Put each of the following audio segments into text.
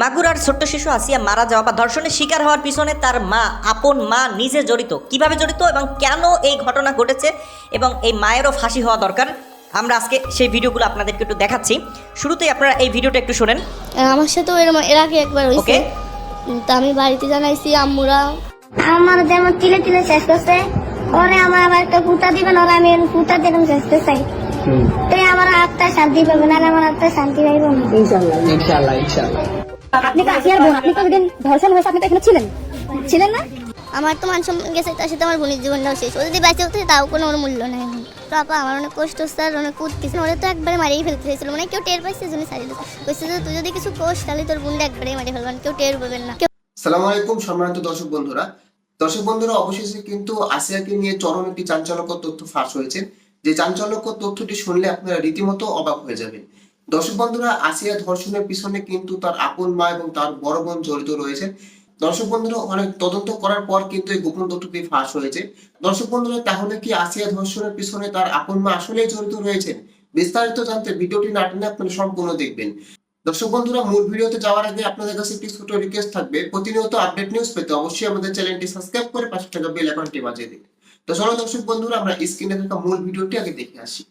মাগুরার ছোট্ট শিশু আসিয়া মারা যাওয়া বা ধর্ষণের শিকার হওয়ার পিছনে তার মা আপন মা নিজে জড়িত। কীভাবে জড়িত এবং কেন এই ঘটনা ঘটেছে এবং এই মায়েরও ফাঁসি হওয়া দরকার? আমরা আজকে সেই ভিডিওগুলো আপনাদেরকে একটু দেখাচ্ছি। শুরুতেই আপনারা এই ভিডিওটা একটু শোনেন। আমার সাথেও এরকম এর আগে একবার হয়েছে। ওকে। তা আমি বাড়িতে জানাইছি আম্মুরা। আমার যেমন তিলে তিলে শেষ করছে ওরে আমার আবার একটা ফুটা দিবেন ওরা আমি ফুটা দিলাম শেষতে চাই। তাই আমার আত্মা শান্তি পাবে না আমার আত্মা শান্তি পাইব না। ইনশাল্লাহ ইনশাল্লাহ। আপনি তো আসিয়ার বোন আপনি তো যেদিন ধর্ষণ হয়েছে আপনি তো এখানে ছিলেন। ছিলেন না? আমার তো মান সম্মান গেছে তার সাথে আমার বোনের জীবনটাও শেষ। ও যদি বেঁচে হতো তাও কোনো ওর মূল্য নেই। এখন পাপা আমার অনেক কষ্ট আর অনেক কুদতেছে ওরা তো একবারে মারিয়ে ফেলতে চাইছিল মানে কেউ টের পাইছে জন্য কইছে যে তুই যদি কিছু কোষ তাহলে তোর বোনটা একবারে মারি ফেলবেন কেউ টের পাবেন না। কেউ সালাম আলাইকুম সম্মানিত দর্শক বন্ধুরা। দর্শক বন্ধুরা অবশেষে কিন্তু আসিয়াকে নিয়ে চরম একটি চাঞ্চল্যকর তথ্য ফাঁস হয়েছে। যে চাঞ্চল্যকর তথ্যটি শুনলে আপনারা রীতিমতো অবাক হয়ে যাবেন। দর্শক বন্ধুরা, আসিয়া ধর্ষণের পিছনে কিন্তু তার আপন মা এবং তার বড় বোন জড়িত রয়েছে। দর্শক বন্ধুরা, অনেক তদন্ত করার পর কিন্তু এই গোপন তথ্যটি ফাঁস হয়েছে। দর্শক বন্ধুরা, তাহলে কি আসিয়া ধর্ষণের পিছনে তার আপন মা আসলেই জড়িত রয়েছেন বিস্তারিত জানতে ভিডিওটি না টেনে আপনারা সম্পূর্ণ দেখবেন। দর্শক বন্ধুরা, মূল ভিডিওতে যাওয়ার আগে আপনাদের কাছে একটি ছোট রিকোয়েস্ট থাকবে। প্রতিনিয়ত আপডেট নিউজ পেতে অবশ্যই আমাদের চ্যানেলটি সাবস্ক্রাইব করে পাশে থাকা বেল আইকনটি বাজিয়ে দিন। তো চলো দর্শক বন্ধুরা, আমরা স্ক্রিনে থাকা মূল ভিডিওটি আগে দেখে আসি।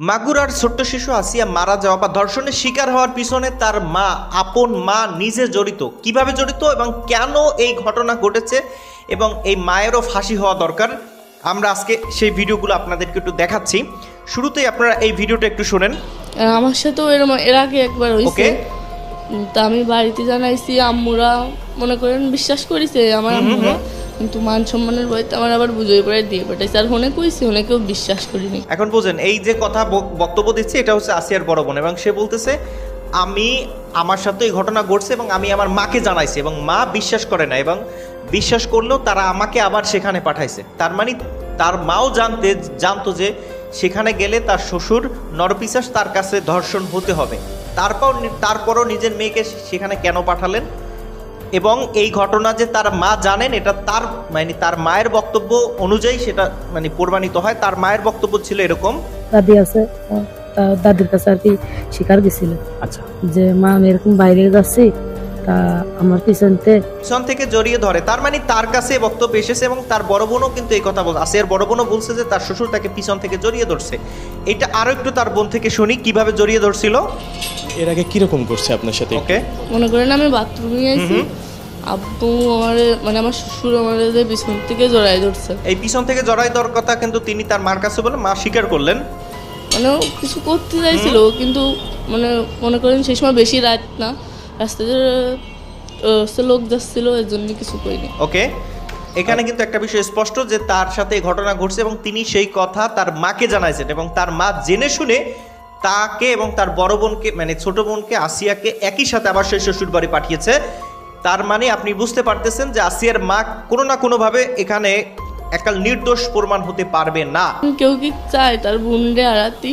মাগুরার ছোট্ট শিশু আসিয়া মারা যাওয়া বা ধর্ষণের শিকার হওয়ার পিছনে তার মা আপন মা নিজে জড়িত। কীভাবে জড়িত এবং কেন এই ঘটনা ঘটেছে এবং এই মায়েরও ফাঁসি হওয়া দরকার আমরা আজকে সেই ভিডিওগুলো আপনাদেরকে একটু দেখাচ্ছি। শুরুতেই আপনারা এই ভিডিওটা একটু শোনেন। আমার সাথেও এরকম এর আগে একবার হয়েছে ওকে। তা আমি বাড়িতে জানাইছি আম্মুরা মনে করেন বিশ্বাস করেছে আমার আম্মুরা। কিন্তু মান সম্মানের বইতে আমার আবার বুঝে পড়ে দিয়ে পাঠাইছে। আর হনে কইছি, হনে কেউ বিশ্বাস করিনি। এখন বুঝেন, এই যে কথা বক্তব্য দিচ্ছে, এটা হচ্ছে আসিয়ার বড় বোন, এবং সে বলতেছে, আমি আমার সাথে এই ঘটনা ঘটছে এবং আমি আমার মাকে জানাইছি, এবং মা বিশ্বাস করে না, এবং বিশ্বাস করলেও তারা আমাকে আবার সেখানে পাঠাইছে। তার মানে তার মাও জানতে, জানতো যে সেখানে গেলে তার শ্বশুর নরপিসাস তার কাছে ধর্ষণ হতে হবে। তারপর তারপরও নিজের মেয়েকে সেখানে কেন পাঠালেন? এবং এই ঘটনা যে তার মা জানেন এটা তার মানে তার মায়ের বক্তব্য অনুযায়ী সেটা মানে প্রমাণিত হয়। তার মায়ের বক্তব্য ছিল এরকম। দাদি আছে দাদির কাছে আর কি শিকার গেছিল। আচ্ছা। যে মা আমি এরকম বাইরে যাচ্ছি আমার পিছনতে পিছন থেকে জড়িয়ে ধরে। তার মানে তার কাছে বক্তব্য এসেছে এবং তার বড় বোনও কিন্তু এই কথা বলছে। আসিয়ার বড় বোনও বলছে যে তার শ্বশুর তাকে পিছন থেকে জড়িয়ে ধরছে। এটা আরও একটু তার বোন থেকে শুনি কীভাবে জড়িয়ে ধরছিল? এর আগে কীরকম করছে আপনার সাথে? ওকে। মনে করেন আমি বাথরুমে আইছি। আব্বু আমার মানে আমার শ্বশুর আমার যে পিছন থেকে জড়াই ধরছে। এই পিছন থেকে জড়াই দেওয়ার কথা কিন্তু তিনি তার মার কাছে বলে মা স্বীকার করলেন। মানে কিছু করতে চাইছিল কিন্তু মানে মনে করেন সেই সময় বেশি রাত না। হচ্ছে লোক যাচ্ছিল এর জন্য কিছু করিনি। ওকে? এখানে কিন্তু একটা বিষয় স্পষ্ট যে তার সাথে ঘটনা ঘটছে এবং তিনি সেই কথা তার মাকে জানাইছেন এবং তার মা জেনে শুনে তাকে এবং তার বড় বোনকে মানে ছোট বোনকে আসিয়াকে একই সাথে আবার সেই শ্বশুর বাড়ি পাঠিয়েছে। তার মানে আপনি বুঝতে পারতেছেন যে আসিয়ার মা কোনো না কোনোভাবে এখানে একাল নির্দোষ প্রমাণ হতে পারবে না। কেউ কি চায় তার বোনরে হারাতি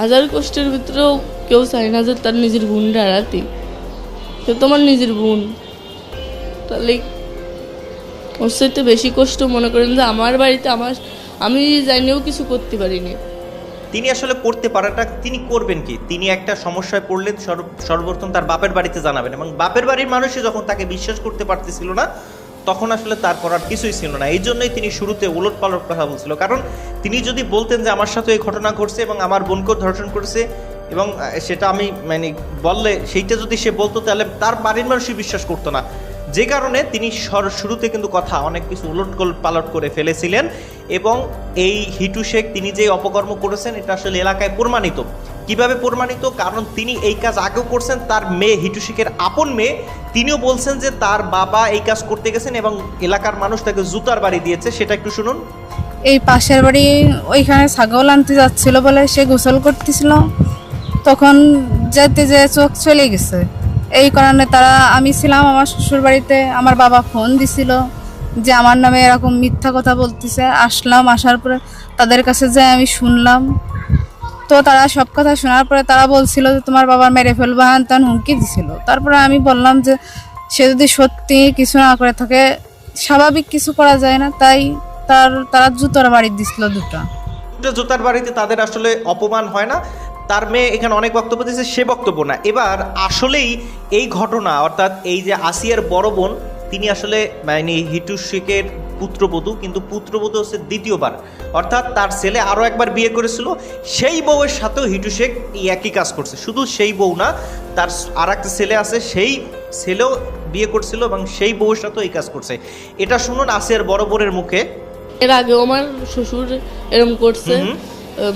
হাজার কষ্টের ভিতরেও কেউ চায় না যে তার নিজের বোনরে হারাতি সে তোমার নিজের বোন। তাহলে ওর সাথে বেশি কষ্ট মনে করেন যে আমার বাড়িতে আমার আমি জানিও কিছু করতে পারিনি। তিনি আসলে করতে পারাটা তিনি করবেন কি? তিনি একটা সমস্যায় পড়লে সর্ব- সর্বপ্রথম তার বাপের বাড়িতে জানাবেন এবং বাপের বাড়ির মানুষই যখন তাকে বিশ্বাস করতে পারতেছিল না, তখন আসলে তার করার কিছুই ছিল না। এই জন্যই তিনি শুরুতে উলট পালট কথা বলছিল। কারণ তিনি যদি বলতেন যে আমার সাথে এই ঘটনা ঘটছে এবং আমার বোনকেও ধর্ষণ করেছে এবং সেটা আমি মানে বললে, সেইটা যদি সে বলতো, তাহলে তার বাড়ির মানুষই বিশ্বাস করতো না। যে কারণে তিনি সর- শুরুতে কিন্তু কথা অনেক কিছু উলট পালট করে ফেলেছিলেন এবং এই হিটু শেখ তিনি যে অপকর্ম করেছেন, এটা আসলে এলাকায় প্রমাণিত। কীভাবে প্রমাণিত? কারণ তিনি এই কাজ আগেও করছেন, তার মেয়ে হিটু শেখের আপন মেয়ে, তিনিও বলছেন যে তার বাবা এই কাজ করতে গেছেন এবং এলাকার মানুষ তাকে জুতার বাড়ি দিয়েছে, সেটা একটু শুনুন। এই পাশের বাড়ি ওইখানে ছাগল আনতে যাচ্ছিল বলে সে গোসল করতেছিল। তখন যেতে যে চোখ চলে গেছে। এই কারণে তারা, আমি ছিলাম আমার শ্বশুর বাড়িতে আমার বাবা ফোন দিছিল যে আমার নামে এরকম মিথ্যা কথা বলতেছে। আসলাম, আসার পরে তাদের কাছে যে আমি শুনলাম। তো তারা সব কথা শোনার পরে তারা বলছিল যে তোমার বাবা মেরে ফেলব, হ্যান তেন হুমকি দিছিল। তারপরে আমি বললাম যে সে যদি সত্যি কিছু না করে থাকে, স্বাভাবিক কিছু করা যায় না, তাই তার, তারা জুতোর বাড়ি দিছিল দুটো দুটো। জুতার বাড়িতে তাদের আসলে অপমান হয় না। তার মেয়ে এখানে অনেক বক্তব্য দিয়েছে সে বক্তব্য না। এবার আসলেই এই ঘটনা অর্থাৎ এই যে আসিয়ার বড় বোন তিনি আসলে মানে হিটু শেখের পুত্রবধূ কিন্তু পুত্রবধূ হচ্ছে দ্বিতীয়বার। অর্থাৎ তার ছেলে আরও একবার বিয়ে করেছিল সেই বউয়ের সাথেও হিটু শেখ এই একই কাজ করছে। শুধু সেই বউ না তার আর একটা ছেলে আছে সেই ছেলেও বিয়ে করছিল এবং সেই বউয়ের সাথেও এই কাজ করছে। এটা শুনুন আসিয়ার বড় বোনের মুখে। এর আগেও আমার শ্বশুর এরম করছে।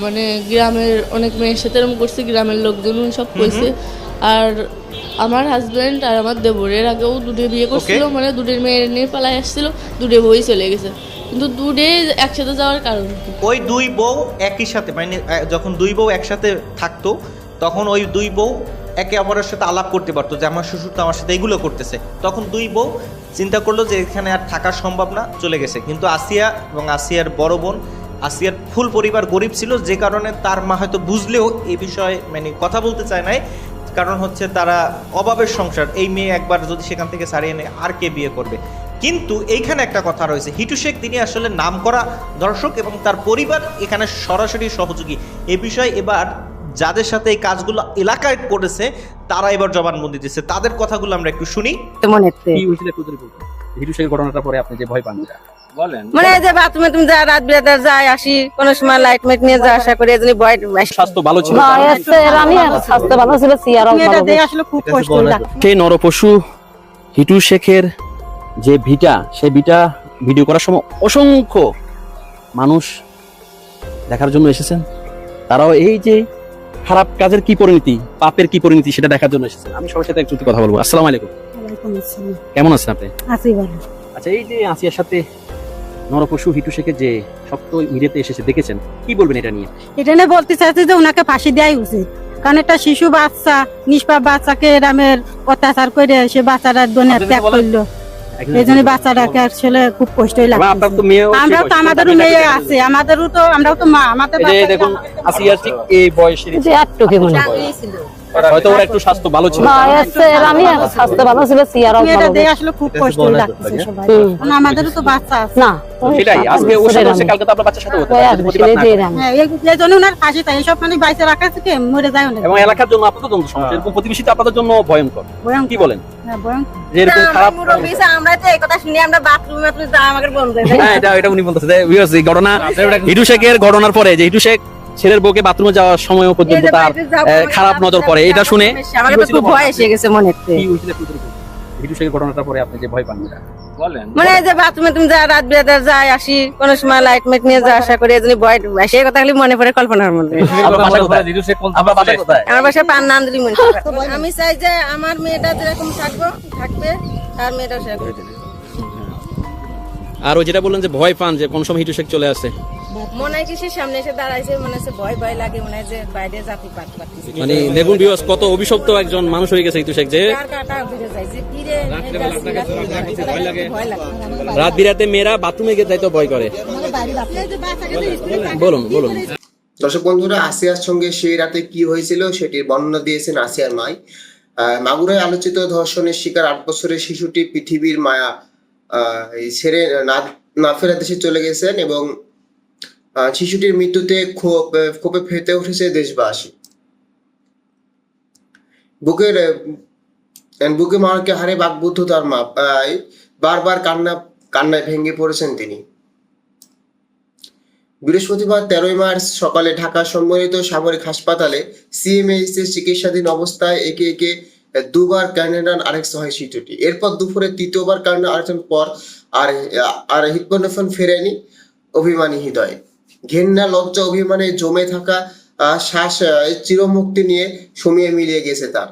মানে গ্রামের অনেক মেয়ের সাথে এরম করছে গ্রামের লোকজন সব কইছে। আর আমার হাজবেন্ড আর আমার দেবর এর আগেও দুটো বিয়ে করছিল মানে দুটোর মেয়ের নিয়ে পালাই আসছিল দুটো বই চলে গেছে। কিন্তু দুটো একসাথে যাওয়ার কারণ ওই দুই বউ একই সাথে মানে যখন দুই বউ একসাথে থাকতো তখন ওই দুই বউ একে অপরের সাথে আলাপ করতে পারতো যে আমার শ্বশুর তো আমার সাথে এগুলো করতেছে। তখন দুই বউ চিন্তা করল যে এখানে আর থাকা সম্ভব না চলে গেছে। কিন্তু আসিয়া এবং আসিয়ার বড় বোন আসিয়ার ফুল পরিবার গরিব ছিল যে কারণে তার মা হয়তো বুঝলেও এই বিষয়ে মানে কথা বলতে চায় নাই। কারণ হচ্ছে তারা অভাবের সংসার। এই মেয়ে একবার যদি সেখান থেকে সারিয়ে নেয় আর কে বিয়ে করবে? কিন্তু এইখানে একটা কথা রয়েছে। হিটু শেখ তিনি আসলে নাম করা দর্শক এবং তার পরিবার এখানে সরাসরি সহযোগী। এ বিষয়ে এবার যাদের সাথে এই কাজগুলো এলাকায় করেছে তারা এবার জবানবন্দি দিচ্ছে তাদের কথাগুলো আমরা একটু শুনি। কি হয়েছিল একটু যদি বলতেন হিটু শেখের ঘটনাটা পরে আপনি যে ভয় পান বলেন। মানে যে বাথরুমে তুমি যা রাত বিরাতে যাই আসি কোন সময় লাইট মাইট নিয়ে যা আসা করি এজন্য ভয় স্বাস্থ্য ভালো ছিল আমি স্বাস্থ্য ভালো ছিল সিয়ারও আসলে খুব কষ্ট সেই নরপশু? হিটু শেখের যে ভিটা সেই ভিটা ভিডিও করার সময় অসংখ্য মানুষ দেখার জন্য এসেছেন। তারাও এই যে খারাপ কাজের কি পরিণতি পাপের কি পরিণতি সেটা দেখার জন্য এসেছেন। আমি সবার সাথে একটু কথা বলব। আসসালামু আলাইকুম। কেমন আছেন আপনি? আছি ভালো। আচ্ছা এই যে আসিয়ার সাথে নরপশু হিটু শেখের যে সপ্ত মিডিয়াতে এসেছে দেখেছেন? কি বলবেন এটা নিয়ে? এটা নিয়ে বলতে চাইছি যে ওনাকে ফাঁসি দেওয়াই উচিত। কারণ একটা শিশু বাচ্চা নিষ্পাপ বাচ্চাকে এরামের অত্যাচার করে সে বাচ্চাটা দুনিয়া ত্যাগ করল। এই জন্য বাচ্চাটাকে আসলে খুব কষ্টই এবং লাগে আপনার তো আমরাও বয়সে, আমাদেরও মেয়ে আছে আমাদেরও তো আমরাও তো মা আমাদের এই দেখুন আসিয়ার ঠিক এই বয়সের একটুকে মনে হয়তো ওর একটু স্বাস্থ্য ভালো ছিল। আমি স্বাস্থ্য ভালো ছিল সিয়ারও মেয়েটা দেখে আসলে খুব কষ্ট লাগতেছে সবাই। আমাদেরও তো বাচ্চা আছে। না সেটাই আজকে ওর সাথে হচ্ছে, কালকে তো আপনার বাচ্চার সাথে হতে পারে, যদি প্রতিবাদ না করে। হ্যাঁ এই এই জন্য ওনার ফাঁসি তাই এসব মানে বাইসে রাখা থেকে মরে যায় অনেক এবং এলাকার জন্য আপনাদের জন্য সমস্যা এরকম প্রতিবেশী তো আপনাদের জন্য ভয়ঙ্কর। ভয়ঙ্কর। কি বলেন? হ্যাঁ, ভয়ঙ্কর। যে এরকম আমরা তো কথা শুনি আমরা বাথরুমে বাথরুমে যা আমাকে হ্যাঁ এটা এটা উনি বলতেছে যে ঘটনা হিটু শেখের ঘটনার পরে যে হিটু শেখ ছেলের বউকে বাথরুমে যাওয়ার সময় পর্যন্ত তার খারাপ নজর পড়ে। এটা শুনে আমাকে তো খুব ভয় এসে গেছে মনে ঘটনাটার পরে আপনি যে ভয় পান মানে যে বাথরুমে তুমি যা রাত বিরাতে যাই আসি কোন সময় লাইট মাইট নিয়ে যা আসা করি এজন্য ভয় সেই কথা খালি মনে পড়ে কল্পনার মধ্যে। বাসা আমার বাসায় পান মনে আমি চাই যে আমার মেয়েটা যেরকম থাকব থাকবে তার মেয়েটা সেরকম। আর ওই যেটা বললেন যে ভয় পান যে কোন সময় হিটু শেখ চলে আসে। মনে হয় কিসের সামনে এসে দাঁড়াইছে মনে হচ্ছে ভয় ভয় লাগে মনে হয় যে বাইরে জাতি পাট পাচ্ছি মানে দেখুন বিয়স কত অভিশপ্ত একজন মানুষ হয়ে গেছে হিটু যে কার কাটা ঘুরে যায় যে কিরে ভয় লাগে। ভয় লাগে। রাত বিরাতে মেয়েরা বাথরুমে গিয়ে যাইতো ভয় করে। বলুন বলুন। দর্শক বন্ধুরা আসিয়ার সঙ্গে সেই রাতে কি হয়েছিল সেটির বর্ণনা দিয়েছেন আসিয়ার মাই আহ, মাগুরায় আলোচিত ধর্ষণের শিকার আট বছরের শিশুটি পৃথিবীর মায়া ছেড়ে না না দেশে চলে গেছেন এবং শিশুটির মৃত্যুতে ক্ষোভ ক্ষোভে ফেটে উঠেছে দেশবাসী। বুকের বুকে মারকে হারে বাকবুদ্ধ তার মা বারবার কান্না, কান্নায় ভেঙে পড়েছেন তিনি। বৃহস্পতিবার তেরোই মার্চ সকালে ঢাকা সম্মিলিত সামরিক হাসপাতালে সিএমএইচ এর চিকিৎসাধীন অবস্থায় একে একে দুবার কার্নেডান আরেকশো হয় শিশুটি এরপর দুপুরে তৃতীয়বার কার্নে আরেকজন পর আর আর হিটবনফন ফেরেনি অভিমানী হৃদয়। ঘেন্না লজ্জা অভিমানে জমে থাকা শ্বাস চিরমুক্তি নিয়ে সমিয়ে মিলিয়ে গেছে তার।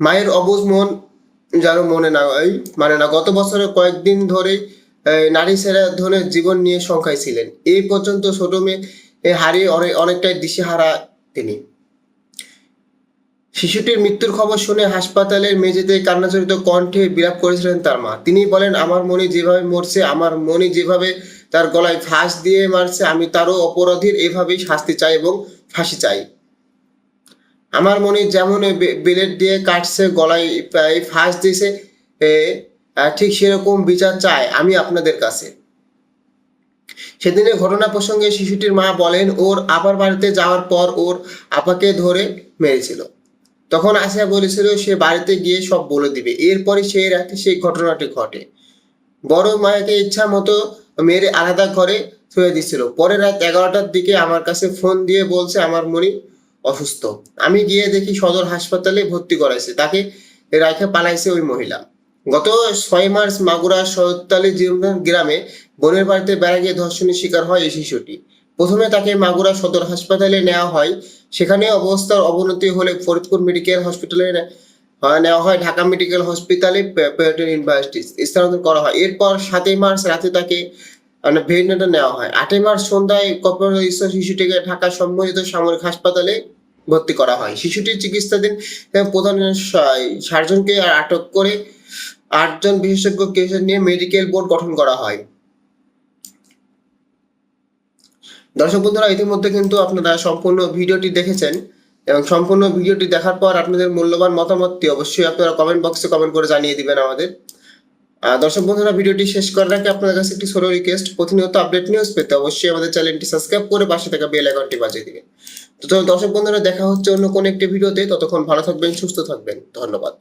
মায়ের অবুজ মন যারও মনে না মানে না, গত বছরে কয়েকদিন ধরে নারী সেরা ধরনের জীবন নিয়ে সংখ্যায় ছিলেন। এই পর্যন্ত ছোট মেয়ে হারিয়ে অনেক অনেকটাই দিশেহারা তিনি। শিশুটির মৃত্যুর খবর শুনে হাসপাতালের মেঝেতে কান্নাচরিত কণ্ঠে বিলাপ করেছিলেন তার মা। তিনি বলেন, আমার মনি যেভাবে মরছে, আমার মনি যেভাবে তার গলায় ফাঁস দিয়ে মারছে, আমি তারও অপরাধীর এভাবেই শাস্তি চাই এবং ফাঁসি চাই। আমার মনে যেমন বেলেট দিয়ে কাটছে, গলায় প্রায় ফাঁস দিয়েছে ঠিক সেরকম বিচার চাই আমি আপনাদের কাছে। সেদিনের ঘটনা প্রসঙ্গে শিশুটির মা বলেন, ওর আপার বাড়িতে যাওয়ার পর ওর আপাকে ধরে মেরেছিল। তখন আসিয়া বলেছিল, সে বাড়িতে গিয়ে সব বলে দিবে। এরপরে সেই রাতে সেই ঘটনাটি ঘটে। বড় মায়াকে ইচ্ছা মতো মেরে আলাদা ঘরে শুয়ে দিছিল পরে রাত এগারোটার দিকে আমার কাছে ফোন দিয়ে বলছে, আমার মনি অসুস্থ। আমি গিয়ে দেখি সদর হাসপাতালে ভর্তি করাইছে। তাকে রাখে পালাইছে ওই মহিলা। গত ছয় মার্চ মাগুরা সৈতালি গ্রামে বোনের বাড়িতে বেড়া গিয়ে ধর্ষণের শিকার হয় এই শিশুটি। প্রথমে তাকে মাগুরা সদর হাসপাতালে নেওয়া হয়। সেখানে অবস্থার অবনতি হলে ফরিদপুর মেডিকেল হসপিটালে নেওয়া হয়। ঢাকা মেডিকেল হসপিটালে স্থানান্তর করা হয়। এরপর সাতই মার্চ রাতে তাকে মানে নেওয়া হয়। আটই মার্চ সন্ধ্যায় কর্পোরেট শিশুটিকে ঢাকা সম্মিলিত সামরিক হাসপাতালে ভর্তি করা হয়। শিশুটির চিকিৎসাধীন প্রধান সার্জনকে আটক করে আটজন বিশেষজ্ঞ কেসের নিয়ে মেডিকেল বোর্ড গঠন করা হয়। দর্শক বন্ধুরা, ইতিমধ্যে কিন্তু আপনারা সম্পূর্ণ ভিডিওটি দেখেছেন এবং সম্পূর্ণ ভিডিওটি দেখার পর আপনাদের মূল্যবান মতামতটি অবশ্যই আপনারা কমেন্ট বক্সে কমেন্ট করে জানিয়ে দিবেন আমাদের। দর্শক বন্ধুরা, ভিডিওটি শেষ করার আগে আপনাদের কাছে একটি ছোট রিকোয়েস্ট প্রতিনিয়ত আপডেট নিউজ পেতে অবশ্যই আমাদের চ্যানেলটি সাবস্ক্রাইব করে পাশে থাকা বেল আইকনটি বাজিয়ে দিবেন। তো দর্শক বন্ধুরা, দেখা হচ্ছে অন্য কোনো একটি ভিডিওতে। ততক্ষণ ভালো থাকবেন, সুস্থ থাকবেন। ধন্যবাদ।